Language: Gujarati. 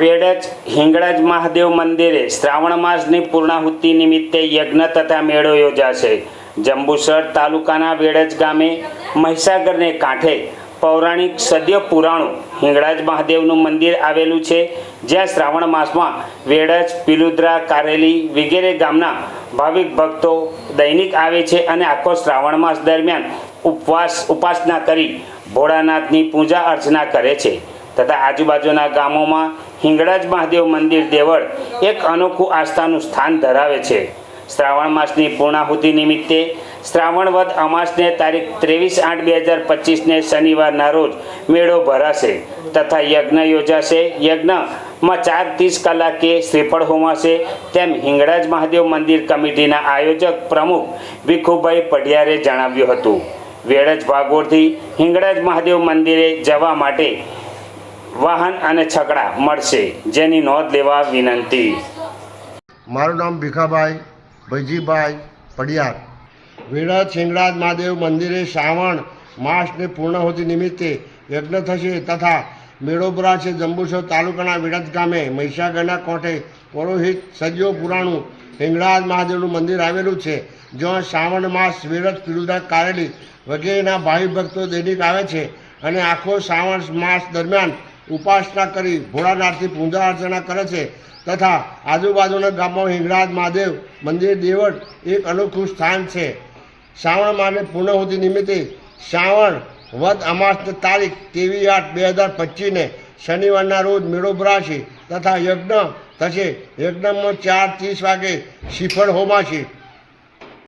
વેડજ હિંગળજ મહાદેવ મંદિરે શ્રાવણ માસની પૂર્ણાહુતિ નિમિત્તે યજ્ઞ તથા મેળો યોજાશે. જંબુસર તાલુકાના વેડજ ગામે મહીસાગરને કાંઠે પૌરાણિક સદ્ય પુરાણું હિંગળાજ મહાદેવનું મંદિર આવેલું છે, જ્યાં શ્રાવણ માસમાં વેડજ, પિલુદ્રા, કારેલી વગેરે ગામના ભાવિક ભક્તો દૈનિક આવે છે અને આખો શ્રાવણ માસ દરમિયાન ઉપવાસ, ઉપાસના કરી ભોળાનાથની પૂજા અર્ચના કરે છે. તથા આજુબાજુના ગામોમાં હિંગળાજ મહાદેવ મંદિર દેવળ એક અનોખું આસ્થાનું સ્થાન ધરાવે છે. શ્રાવણ માસની પૂર્ણાહુતિ નિમિત્તે શ્રાવણ વદ અમાસને તારીખ ત્રેવીસ આઠ બે હજાર પચીસને શનિવારના રોજ મેળો ભરાશે તથા યજ્ઞ યોજાશે. યજ્ઞમાં ચાર ત્રીસ કલાકે શ્રીફળ હોમાશે. તેમ હિંગળાજ મહાદેવ મંદિર કમિટીના આયોજક પ્રમુખ ભીખુભાઈ પઢિયારે જણાવ્યું હતું. વેળજ ભાગોળથી હિંગળાજ મહાદેવ મંદિરે જવા માટે વાહન અને છકડા મળશે. જેની નોંધ લેવા વિનંતી. મારું નામ ભીખાભાઈ ભૈજીભાઈ પડિયાર. વેડા છિંગરાજ મહાદેવ મંદિરે શ્રાવણ માસની પૂર્ણાહુતિ નિમિત્તે યજ્ઞ થશે તથા મેળો છે જંબુસર તાલુકાના વિડજ ગામે મહિસાગરના કોઠે પુરોહિત સજીવો પુરાણું હિંગળાજ મહાદેવનું મંદિર આવેલું છે, જ્યાં શ્રાવણ માસ વિરત પિરુદા કારેલી વગેરેના ભાવિ ભક્તો દૈનિક આવે છે અને આખો શ્રાવણ માસ દરમિયાન ઉપાસના કરી, ભોળાનાથથી પૂજા અર્ચના કરે છે. તથા આજુબાજુના ગામમાં હિંગરાજ મહાદેવ મંદિર દેવળ એક અનોખું સ્થાન છે. શ્રાવણ માને પૂર્ણહુતિ નિમિત્તે શ્રાવણ વદ અમાસની તારીખ ત્રેવીસ આઠ બે હજાર પચીસને શનિવારના રોજ મેળો ભરાશે. તથા યજ્ઞ થશે. યજ્ઞમાં ચાર, ત્રીસ વાગે શ્રીફળ હોમાશે.